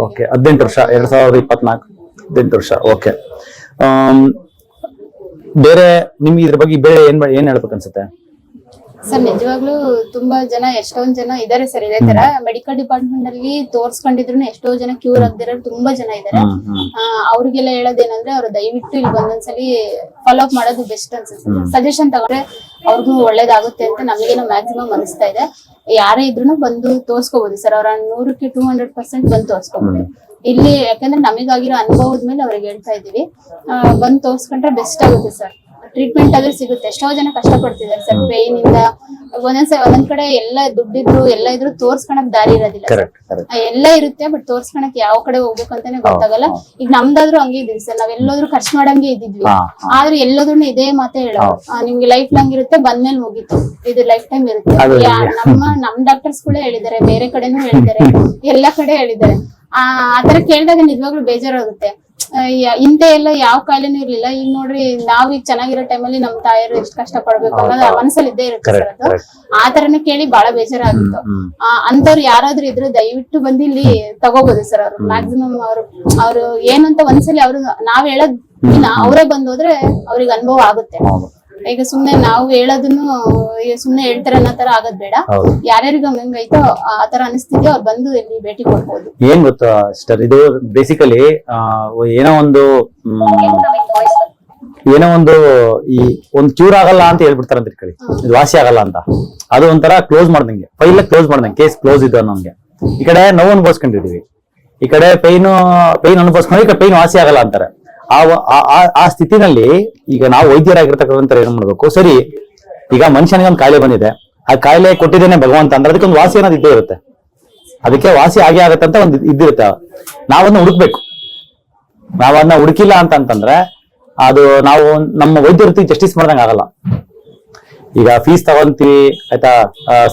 ಓಕೆ ಹದಿನೆಂಟು ವರ್ಷ, ಎರಡ್ ಸಾವಿರದ ಇಪ್ಪತ್ನಾಲ್ಕು, ಹದಿನೆಂಟು ವರ್ಷ ಓಕೆ ಬೇರೆ ನಿಮ್ಗೆ ಇದ್ರ ಬಗ್ಗೆ ಬೇರೆ ಏನ್ ಏನ್ ಹೇಳ್ಬೇಕು ಅನ್ಸುತ್ತೆ ಸರ್ ನಿಜವಾಗ್ಲೂ ತುಂಬಾ ಜನ ಎಷ್ಟೊಂದ್ ಜನ ಇದಾರೆ ಸರ್ ಇದೇ ತರ ಮೆಡಿಕಲ್ ಡಿಪಾರ್ಟ್ಮೆಂಟ್ ಅಲ್ಲಿ ತೋರ್ಸ್ಕೊಂಡಿದ್ರು ಎಷ್ಟೋ ಜನ ಕ್ಯೂರ್ ಆಗದಿರೋರು ತುಂಬಾ ಜನ ಇದಾರೆ. ಅವ್ರಿಗೆಲ್ಲ ಹೇಳೋದೇನಂದ್ರೆ ಅವ್ರು ದಯವಿಟ್ಟು ಇಲ್ಲಿ ಬಂದೊಂದ್ಸಲಿ ಫಾಲೋ ಅಪ್ ಮಾಡೋದು ಬೆಸ್ಟ್ ಅನ್ಸುತ್ತೆ. ಸಜೆಷನ್ ತಗೊಂಡ್ರೆ ಅವ್ರಿಗೂ ಒಳ್ಳೇದಾಗುತ್ತೆ ಅಂತ ನಮಗೇನೋ ಮ್ಯಾಕ್ಸಿಮಮ್ ಅನಿಸ್ತಾ ಇದೆ. ಯಾರೇ ಇದ್ರು ಬಂದು ತೋರ್ಸ್ಕೋಬಹುದು ಸರ್ ಅವ್ರ ನೂರಕ್ಕೆ ಟೂ ಹಂಡ್ರೆಡ್ ಪರ್ಸೆಂಟ್ ಬಂದು ತೋರ್ಸ್ಕೋಬಹುದು ಇಲ್ಲಿ ಯಾಕಂದ್ರೆ ನಮಗಾಗಿರೋ ಅನುಭವದ ಮೇಲೆ ಅವ್ರಿಗೆ ಹೇಳ್ತಾ ಇದೀವಿ ಬಂದು ತೋರ್ಸ್ಕೊಂಡ್ರೆ ಬೆಸ್ಟ್ ಆಗುತ್ತೆ ಸರ್. ಟ್ರೀಟ್ಮೆಂಟ್ ಆದ್ರೂ ಸಿಗುತ್ತೆ. ಎಷ್ಟೋ ಜನ ಕಷ್ಟ ಪಡ್ತಿದ್ದಾರೆ ಸರ್ ಪೇನ್ ಇಂದ ಒಂದೊಂದ್ಸ ಒಂದೊಂದ್ ಕಡೆ ಎಲ್ಲ ದುಡ್ಡಿದ್ರು ಎಲ್ಲ ಇದ್ರು ತೋರ್ಸ್ಕೊಳಕ್ ದಾರಿ ಇರೋದಿಲ್ಲ ಎಲ್ಲ ಇರುತ್ತೆ ಬಟ್ ತೋರ್ಸ್ಕೊಳಕ್ ಯಾವ ಕಡೆ ಹೋಗ್ಬೇಕು ಅಂತಾನೆ ಗೊತ್ತಾಗಲ್ಲ. ಈಗ ನಮ್ದಾದ್ರೂ ಹಂಗೆ ಇದೀವಿ ಸರ್. ನಾವ್ ಎಲ್ಲೋದ್ರೂ ಖರ್ಚು ಮಾಡಂಗೆ ಇದ್ದಿದ್ವಿ. ಆದ್ರೆ ಎಲ್ಲೋದ್ರೂ ಇದೇ ಮಾತೇ ಹೇಳೋದು. ನಿಮ್ಗೆ ಲೈಫ್ ಲಾಂಗ್ ಇರುತ್ತೆ ಬಂದ್ಮೇಲೆ ಹೋಗಿತ್ತು ಇದು ಲೈಫ್ ಟೈಮ್ ಇರುತ್ತೆ. ನಮ್ಮ ನಮ್ ಡಾಕ್ಟರ್ಸ್ ಕೂಡ ಹೇಳಿದ್ದಾರೆ ಬೇರೆ ಕಡೆನೂ ಹೇಳಿದ್ದಾರೆ. ಎಲ್ಲಾ ಕಡೆ ಹೇಳಿದ್ದಾರೆ. ಆ ಆತರ ಕೇಳಿದಾಗ ನಿಜವಾಗ್ಲೂ ಬೇಜಾರಾಗುತ್ತೆ. ಹಿಂದೆ ಎಲ್ಲ ಯಾವ ಕಾಯಿಲೆನೂ ಇರ್ಲಿಲ್ಲ. ಈಗ ನೋಡ್ರಿ ನಾವ್ ಈಗ ಚೆನ್ನಾಗಿರೋ ಟೈಮಲ್ಲಿ ನಮ್ ತಾಯಿಯರು ಎಷ್ಟು ಕಷ್ಟ ಪಡ್ಬೇಕು ಅನ್ನೋದು ಆ ಮನಸ್ಸಲ್ಲಿ ಇದ್ದೇ ಇರುತ್ತೆ ಸರ್ ಅದು. ಆ ತರನೇ ಕೇಳಿ ಬಹಳ ಬೇಜಾರಾಗಿತ್ತು. ಅಂತವ್ರು ಯಾರಾದ್ರೂ ಇದ್ರೆ ದಯವಿಟ್ಟು ಬಂದು ಇಲ್ಲಿ ತಗೋಬಹುದು ಸರ್ ಅವ್ರು. ಮ್ಯಾಕ್ಸಿಮಮ್ ಅವ್ರು ಅವ್ರು ಏನಂತ ಒಂದ್ಸಲಿ ಅವ್ರು ನಾವ್ ಹೇಳೋದ್ ಅವ್ರೇ ಅವರೇ ಬಂದ್ ಹೋದ್ರೆ ಅವ್ರಿಗೆ ಅನುಭವ ಆಗುತ್ತೆ. ಈಗ ಸುಮ್ನೆ ನಾವು ಹೇಳೋದನ್ನು ಈಗ ಸುಮ್ನೆ ಹೇಳ್ತಾರೆ ಅನ್ನೋ ತರ ಆಗೋದ್ ಬೇಡ. ಹೌದು. ಯಾರ್ಯಾರಿಗೆ ಹಂಗೈತೋ ಆ ತರ ಅನಿಸ್ತಿದ್ಯೋ ಅವ್ರು ಬಂದು ಇಲ್ಲಿ ಭೇಟಿ ಕೊಡ್ಬೋದು. ಏನ್ ಗೊತ್ತಾ ಸಿಸ್ಟರ್ ಇದು ಬೇಸಿಕಲಿ ಏನೋ ಒಂದು ಮ್, ಏನೋ ಒಂದು ಈ ಒಂದು ಕ್ಯೂರ್ ಆಗಲ್ಲ ಅಂತ ಹೇಳ್ಬಿಡ್ತಾರೆ ಅಂತ ಇಟ್ಕೊಳ್ಳಿ ಇದು ವಾಸಿ ಆಗಲ್ಲ ಅಂತ. ಅದು ಒಂಥರ ಕ್ಲೋಸ್ ಮಾಡ್ದಂಗೆ. ಫೈಲ್ ಕ್ಲೋಸ್ ಮಾಡ್ದಂಗೆ ಕೇಸ್ ಕ್ಲೋಸ್ ಇದು ಅನ್ನೋಂಗೆ. ಈ ಕಡೆ ನೋವು ಅನುಭವಿಸ್ಕೊಂಡಿದೀವಿ. ಈ ಕಡೆ ಪೈನ್ ಪೈನ್ ಅನುಭವಿಸ್ಕೊಂಡು ಈ ಕಡೆ ಪೈನ್ ವಾಸಿ ಆಗಲ್ಲ ಅಂತಾರೆ. ಆ ಸ್ಥಿತಿನಲ್ಲಿ ಈಗ ನಾವು ವೈದ್ಯರಾಗಿರ್ತಕ್ಕಂಥ ಏನ್ ಮಾಡ್ಬೇಕು? ಸರಿ, ಈಗ ಮನುಷ್ಯನಿಗೆ ಒಂದು ಕಾಯಿಲೆ ಬಂದಿದೆ. ಆ ಕಾಯಿಲೆ ಕೊಟ್ಟಿದ್ದೇನೆ ಭಗವಂತ ಅಂದ್ರೆ ಅದಕ್ಕೊಂದು ವಾಸಿ ಅನ್ನೋದು ಇದ್ದೇ ಇರುತ್ತೆ. ಅದಕ್ಕೆ ವಾಸಿ ಆಗೇ ಅಂತ ಒಂದು ಇದ್ದಿರುತ್ತೆ ನಾವನ್ನ ಹುಡುಕ್ಬೇಕು. ನಾವನ್ನ ಹುಡುಕಿಲ್ಲ ಅಂತ ಅಂತಂದ್ರೆ ಅದು ನಾವು ನಮ್ಮ ವೈದ್ಯರಿಗೆ ಜಸ್ಟಿಸ್ ಮಾಡ್ದಂಗೆ ಆಗಲ್ಲ. ಈಗ ಫೀಸ್ ತಗೊಂತೀವಿ, ಆಯ್ತಾ?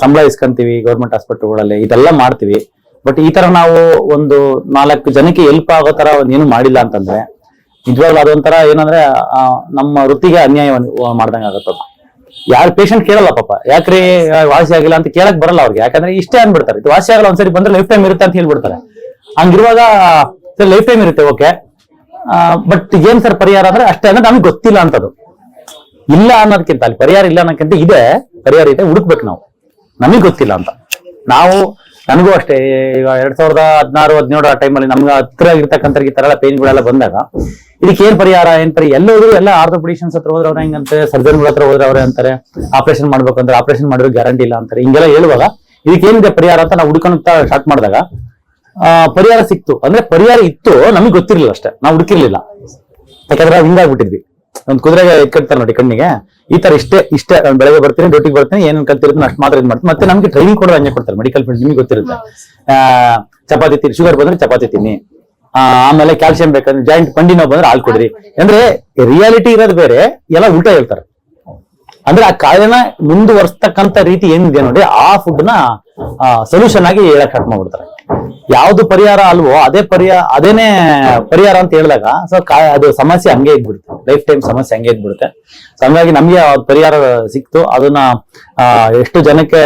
ಸಂಬಳ ಇಸ್ಕೊಂತೀವಿ ಗೌರ್ಮೆಂಟ್ ಹಾಸ್ಪಿಟಲ್ಗಳಲ್ಲಿ ಇದೆಲ್ಲ ಮಾಡ್ತೀವಿ. ಬಟ್ ಈ ತರ ನಾವು ಒಂದು ನಾಲ್ಕು ಜನಕ್ಕೆ ಹೆಲ್ಪ್ ಆಗೋ ತರ ಏನು ಮಾಡಿಲ್ಲ ಅಂತಂದ್ರೆ ನಿಜವಾಗ್ಲೂ ಅದೊಂಥರ ಏನಂದ್ರೆ ನಮ್ಮ ವೃತ್ತಿಗೆ ಅನ್ಯಾಯ ಮಾಡ್ದಂಗ ಆಗತ್ತದು ಯಾರು ಪೇಷಂಟ್ ಕೇಳಲ್ಲ ಪಾಪ. ಯಾಕ್ರಿ ವಾಸಿ ಆಗಿಲ್ಲ ಅಂತ ಕೇಳಕ್ ಬರಲ್ಲ ಅವ್ರಿಗೆ. ಯಾಕಂದ್ರೆ ಇಷ್ಟೇ ಅನ್ಬಿಡ್ತಾರೆ ಇದು ವಾಸಿ ಆಗಲ್ಲ ಒಂದ್ಸರಿ ಬಂದ್ರೆ ಲೈಫ್ ಟೈಮ್ ಇರುತ್ತೆ ಅಂತ ಹೇಳ್ಬಿಡ್ತಾರೆ. ಹಂಗಿರುವಾಗ, ಸರ್ ಲೈಫ್ ಟೈಮ್ ಇರುತ್ತೆ, ಓಕೆ. ಬಟ್ ಏನ್ ಸರ್ ಪರಿಹಾರ ಅಂದ್ರೆ, ಅಷ್ಟೇ ಅಂದ್ರೆ ನಮ್ಗೆ ಗೊತ್ತಿಲ್ಲ ಅಂತದು. ಇಲ್ಲ ಅನ್ನೋದಕ್ಕಿಂತ ಅಲ್ಲಿ ಪರಿಹಾರ ಇಲ್ಲ ಅನ್ನೋಕ್ಕಿಂತ ಇದೆ. ಪರಿಹಾರ ಇದೆ, ಹುಡುಕ್ಬೇಕು ನಾವು. ನಮಗ್ ಗೊತ್ತಿಲ್ಲ ಅಂತ. ನಾವು ನನಗೂ ಅಷ್ಟೇ. ಈಗ ಎರಡ್ ಸಾವಿರದ ಹದಿನಾರು ಹದಿನೇಳು ಆ ಟೈಮಲ್ಲಿ ನಮ್ಗೆ ಹತ್ರ ಇರ್ತಕ್ಕಂಥ ಈ ತರ ಎಲ್ಲ ಪೇನ್ಗಳೆಲ್ಲ ಬಂದಾಗ ಇದಕ್ಕೆ ಏನ್ ಪರಿಹಾರ ಏನ್ ಪರಿ ಎಲ್ಲೋದ್ರು ಎಲ್ಲ ಆರ್ಥೋಪಿಡಿಷನ್ಸ್ ಹತ್ರ ಹೋದ್ರೆ ಅವ್ರ ಹೆಂಗಂತೆ? ಸರ್ಜನ್ಗಳ ಹತ್ರ ಹೋದ್ರೆ ಅವ್ರೆ ಅಂತಾರೆ. ಆಪರೇಷನ್ ಮಾಡ್ಬೇಕಂದ್ರೆ ಆಪರೇಷನ್ ಮಾಡಿದ್ರು ಗ್ಯಾರಂಟಿ ಇಲ್ಲ ಅಂತಾರೆ. ಹಿಂಗೆಲ್ಲ ಹೇಳುವಾಗ ಇದಕ್ಕೆ ಏನಿದೆ ಪರಿಹಾರ ಅಂತ ನಾವು ಹುಡ್ಕೊಂಡು ಸ್ಟಾರ್ಟ್ ಮಾಡಿದಾಗ ಆ, ಪರಿಹಾರ ಸಿಕ್ತು. ಅಂದ್ರೆ ಪರಿಹಾರ ಇತ್ತು ನಮಗೆ ಗೊತ್ತಿರ್ಲಿಲ್ಲ ಅಷ್ಟೇ. ನಾವು ಹುಡುಕಿರ್ಲಿಲ್ಲ. ಯಾಕಂದ್ರೆ ಹಿಂಗಾಗ್ಬಿಟ್ಟಿದ್ವಿ. ಒಂದು ಕುದುರೆಗೆ ಇಟ್ಕೊಳ್ತಾರೆ ನೋಡಿ ಕಣ್ಣಿಗೆ. ಈ ತರ ಇಷ್ಟೇ ಇಷ್ಟೇ ನಾನು ಬೆಳಗ್ಗೆ ಬರ್ತೀನಿ ಡ್ಯೂಟಿಗೆ ಬರ್ತೀನಿ ಏನ್ ಕಲ್ತಿರುತ್ತೆ ಅಷ್ಟು ಮಾತ್ರ ಇದು ಮಾಡ್ತೀನಿ ಮತ್ತೆ ನಮ್ಗೆ ಟ್ರೈನಿಂಗ್ ಕೊಡೋದು ಹಂಗೆ ಕೊಡ್ತಾರೆ ಮೆಡಿಕಲ್ ಫೀಲ್ಡ್ ನಿಮಗೆ ಗೊತ್ತಿರುತ್ತೆ. ಚಪಾತಿ ತಿನ್ನಿ ಶುಗರ್ ಬಂದ್ರೆ ಚಪಾತಿ ತಿನ್ನಿ. ಆಮೇಲೆ ಕ್ಯಾಲ್ಸಿಯಂ ಬೇಕಂದ್ರೆ ಜಾಯಿಂಟ್ ಪಂಡಿ ನೋವು ಬಂದ್ರೆ ಹಾಲು ಕೊಡ್ರಿ. ಅಂದ್ರೆ ರಿಯಾಲಿಟಿ ಇರೋದು ಬೇರೆ ಎಲ್ಲ ಉಲ್ಟಾ ಹೇಳ್ತಾರೆ. ಅಂದ್ರೆ ಆ ಕಾಯಿಲೆನ ಮುಂದುವರ್ಸ್ತಕ್ಕಂತ ರೀತಿ ಏನಿದೆ ನೋಡಿ ಆ ಫುಡ್ನ ಸೊಲ್ಯೂಷನ್ ಆಗಿ ಹೇಳಕ್ ಕಟ್ ಮಾಡ್ಬಿಡ್ತಾರೆ. ಯಾವ್ದು ಪರಿಹಾರ ಅಲ್ವೋ ಅದೇ ಪರಿಹಾರ ಅದೇನೆ ಪರಿಹಾರ ಅಂತ ಹೇಳಿದಾಗ ಸೊ ಅದು ಸಮಸ್ಯೆ ಹಂಗೆ ಇದ್ಬಿಡುತ್ತೆ. ಲೈಫ್ ಟೈಮ್ ಸಮಸ್ಯೆ ಹಂಗೆ ಇದ್ಬಿಡುತ್ತೆ. ಸೊ ಹಂಗಾಗಿ ನಮ್ಗೆ ಅದು ಪರಿಹಾರ ಸಿಕ್ತು. ಅದನ್ನ ಎಷ್ಟು ಜನಕ್ಕೆ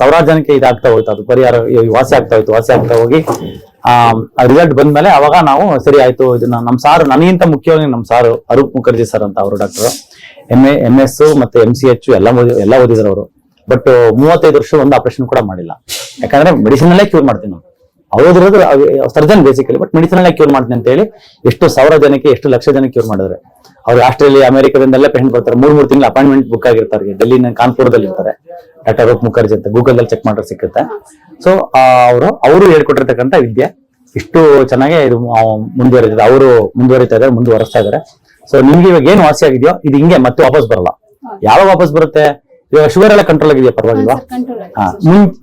ಸಾವಿರಾರು ಜನಕ್ಕೆ ಇದಾಗ್ತಾ ಹೋಯ್ತು. ಅದು ಪರಿಹಾರ ವಾಸಿ ಆಗ್ತಾ ಹೋಯ್ತು. ವಾಸಿ ಆಗ್ತಾ ಹೋಗಿ, ಆ ರಿಸಲ್ಟ್ ಬಂದ್ಮೇಲೆ ಅವಾಗ ನಾವು ಸರಿ ಆಯ್ತು. ಇದನ್ನ ನಮ್ ಸಾರು ನನಗಿಂತ ಮುಖ್ಯವಾಗಿ ನಮ್ ಸಾರು ಅರೂಪ್ ಮುಖರ್ಜಿ ಸರ್ ಅಂತ ಅವರು doctor M A M S ಮತ್ತೆ ಎಂ ಸಿ ಎಚ್ ಎಲ್ಲ ಎಲ್ಲ ಓದಿದ್ರು ಅವರು. ಬಟ್ ಮೂವತ್ತೈದು ವರ್ಷ ಒಂದು ಆಪರೇಷನ್ ಕೂಡ ಮಾಡಿಲ್ಲ. ಯಾಕಂದ್ರೆ ಮೆಡಿಸಿನ್ ಅಲ್ಲೇ ಕ್ಯೂರ್ ಮಾಡ್ತೀನಿ ನಾವು. ಓದಿರೋದು surgeon basically but medicine cure ಮಾಡ್ತೀನಿ ಅಂತ ಹೇಳಿ ಎಷ್ಟು ಸಾವಿರ ಜನಕ್ಕೆ ಎಷ್ಟು ಲಕ್ಷ ಜನಕ್ಕೆ ಕ್ಯೂರ್ ಮಾಡಿದ್ರೆ. ಅವ್ರು ಆಸ್ಟ್ರೇಲಿಯಾ ಅಮೆರಿಕದಿಂದೆಲ್ಲ ಪೇಷಂಟ್ ಬರ್ತಾರೆ. ಮೂರ್ ಮೂರು ತಿಂಗಳು ಅಪಾಯಿಂಟ್ಮೆಂಟ್ ಬುಕ್ ಆಗಿರ್ತಾರೆ. ಡೆಲ್ಲಿನ ಕಾನ್ಪುರದಲ್ಲಿ ಇರ್ತಾರೆ. ಡಾಕ್ಟರ್ ರೂಪ್ ಮುಖರ್ಜಿ ಅಂತ ಗೂಗಲ್ ಅಲ್ಲಿ ಚೆಕ್ ಮಾಡಿದ್ರೆ ಸಿಕ್ಕುತ್ತೆ ಸೊ ಅವರು ಅವರು ಹೇಳ್ಕೊಟ್ಟಿರ್ತಕ್ಕಂಥ ವಿದ್ಯೆ ಇಷ್ಟು ಚೆನ್ನಾಗಿ ಇದು ಆ, ಮುಂದುವರಿತಿದೆ. ಅವರು ಮುಂದುವರಿತಾ ಇದ್ದಾರೆ ಮುಂದುವರಿಸ್ತಾ ಇದ್ದಾರೆ. ಸೊ ನಿಮ್ಗೆ ಇವಾಗ ಏನು ವಾಸಿ ಆಗಿದೆಯೋ ಇದು ಹಿಂಗೆ ಮತ್ತೆ ವಾಪಸ್ ಬರಲ್ಲ. ಯಾವಾಗ ವಾಪಸ್ ಬರುತ್ತೆ? ಇವಾಗ ಶುಗರ್ ಎಲ್ಲ ಕಂಟ್ರೋಲ್ ಆಗಿದೆಯಾ ಪರವಾಗಿಲ್ಲ ಹಾ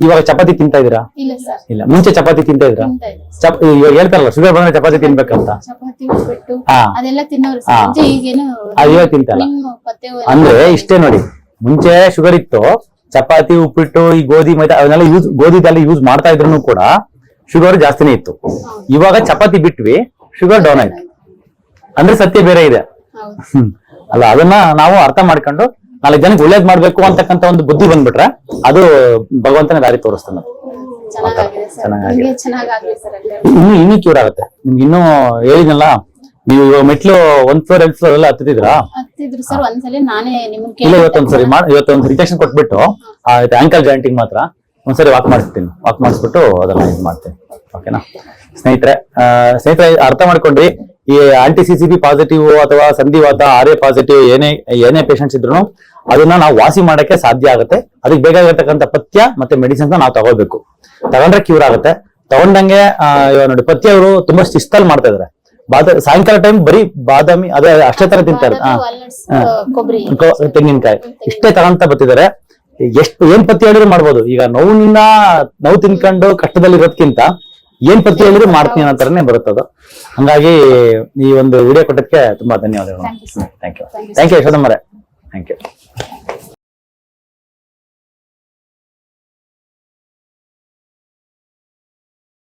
ಇವಾಗ ಚಪಾತಿ ತಿಂತಾ ಇದೀರಾ ಇಲ್ಲ ಸರ್ ಇಲ್ಲ ಮುಂಚೆ ಚಪಾತಿ ತಿಂತಾ ಇದ್ರಾ ತಿಂತಾ ಚಪ್ ಇವಾಗ ಹೇಳ್ತಾರಲ್ಲ ಶುಗರ್ ಬಂದ್ರೆ ಚಪಾತಿ ತಿನ್ಬೇಕಂತ. ಚಪಾತಿ ಉಪ್ಪಿಟ್ಟು ಹಾ. ಅದೆಲ್ಲ ತಿನ್ನೋರು ಹಾ. ಸರ್ ಮುಂಚೆ ಈಗೇನು ಅದು ಇವಾಗ ತಿಂತಲ್ಲ. ನಿಮ್ಮ ಪತ್ತೆ ಅಂದ್ರೆ ಇಷ್ಟೇ ನೋಡಿ ಮುಂಚೆ ಶುಗರ್ ಇತ್ತು ಚಪಾತಿ ಉಪ್ಪಿಟ್ಟು ಈ ಗೋಧಿ ಮೈದಾ ಅವನ್ನೆಲ್ಲ ಯೂಸ್ ಗೋಧಿದೆಲ್ಲ ಯೂಸ್ ಮಾಡ್ತಾ ಇದ್ರು ಕೂಡ ಶುಗರ್ ಜಾಸ್ತಿನೇ ಇತ್ತು. ಇವಾಗ ಚಪಾತಿ ಬಿಟ್ವಿ ಶುಗರ್ ಡೌನ್ ಆಯ್ತು. ಅಂದ್ರೆ ಸತ್ಯ ಬೇರೆ ಇದೆ. ಹೌದು. ಹ್ಮ್. ಅಲ್ಲ ಅದನ್ನ ನಾವು ಅರ್ಥ ಮಾಡ್ಕೊಂಡು ನಾಲ್ಕು ಜನಕ್ಕೆ ಒಳ್ಳೇದ್ ಮಾಡ್ಬೇಕು ಅಂತಕ್ಕಂತ ಒಂದು ಬುದ್ಧಿ ಬಂದ್ಬಿಟ್ರೆ ಅದು ಭಗವಂತನ ದಾರಿ ತೋರಿಸ್ತಾನೆ ಚೆನ್ನಾಗಿದೆ ಇನ್ನು ಇನ್ನೂ ಕ್ಯೂರ್ ಆಗುತ್ತೆ. ನಿಮ್ಗೆ ಇನ್ನೂ ಹೇಳಿದ್ನಲ್ಲ ನೀವು ಇವಾಗ ಮೆಟ್ಲು ಒಂದ್ ಫ್ಲೋರ್ ಎರಡ್ ಫ್ಲೋರ್ ಎಲ್ಲ ಹತ್ತಿದ್ರಾ ಹತ್ತಿದ್ರು ಸರ್ ಒಂದ್ಸಲಿ ನಾನೇ ನಿಮ್ಮನ್ನ ಇಲ್ಲ ಇವತ್ತೊಂದ್ಸರಿ ಮಾಡ್ ರಿಜೆಕ್ಷನ್ ಕೊಟ್ಬಿಟ್ಟು ಆಂಕಲ್ ಜಾಯಿಂಟಿಂಗ್ ಮಾತ್ರ ಒಂದ್ಸರಿ ವಾಕ್ ಮಾಡಿಸ್ತೀನಿ. ವಾಕ್ ಮಾಡಿಸ್ಬಿಟ್ಟು ಅದನ್ನ ಇದು ಮಾಡ್ತೀನಿ. ಓಕೆನಾ ಸ್ನೇಹಿತರೆ ಸ್ನೇಹಿತರೆ ಅರ್ಥ ಮಾಡ್ಕೊಂಡ್ರಿ. ಈ anti C C P positive ಅಥವಾ ಸಂಧಿವಾತ ಆರ್ ಎ ಪಾಸಿಟಿವ್ ಏನೇ ಏನೇ ಪೇಷಂಟ್ಸ್ ಇದ್ರು ಅದನ್ನ ನಾವು ವಾಸಿ ಮಾಡಕ್ಕೆ ಸಾಧ್ಯ ಆಗುತ್ತೆ. ಅದಕ್ಕೆ ಬೇಕಾಗಿರ್ತಕ್ಕಂಥ ಪಥ್ಯ ಮತ್ತೆ ಮೆಡಿಸಿನ್ಸ್ ನಾವು ತಗೋಬೇಕು ತಗೊಂಡ್ರೆ ಕ್ಯೂರ್ ಆಗುತ್ತೆ. ತಗೊಂಡಂಗೆ ಇವಾಗ ನೋಡಿ ಪಥ್ಯ ಅವರು ತುಂಬಾ ಶಿಸ್ತಲ್ಲಿ ಮಾಡ್ತಾ ಇದಾರೆ. ಬಾದ ಸಾಯಂಕಾಲ ಟೈಮ್ ಬರೀ ಬಾದಾಮಿ ಅದೇ ಅಷ್ಟೇ ತರ ತಿಂತಾರೆ. ತೆಂಗಿನಕಾಯಿ. ಇಷ್ಟೇ ತಗೊಂತ ಬರ್ತಿದ್ದಾರೆ. ಎಷ್ಟು ಏನ್ ಪಥ್ಯ ಹೇಳಿದ್ರು ಮಾಡ್ಬೋದು. ಈಗ ನೋವಿನ ನೋವು ತಿನ್ಕೊಂಡು ಕಷ್ಟದಲ್ಲಿ ಇರೋದ್ಕಿಂತ ಏನ್ ಪ್ರತಿ ಹೇಳಿದ್ರು ಮಾಡ್ತೀನಿ ಅನ್ನೋ ತರನೇ ಬರುತ್ತದು ಹಂಗಾಗಿ ಈ ಒಂದು ವಿಡಿಯೋ ಕೊಟ್ಟಕ್ಕೆ ತುಂಬಾ ಧನ್ಯವಾದಗಳು. Thank you thank you ಯಶೋಧಮ್ಮರೇ. Thank you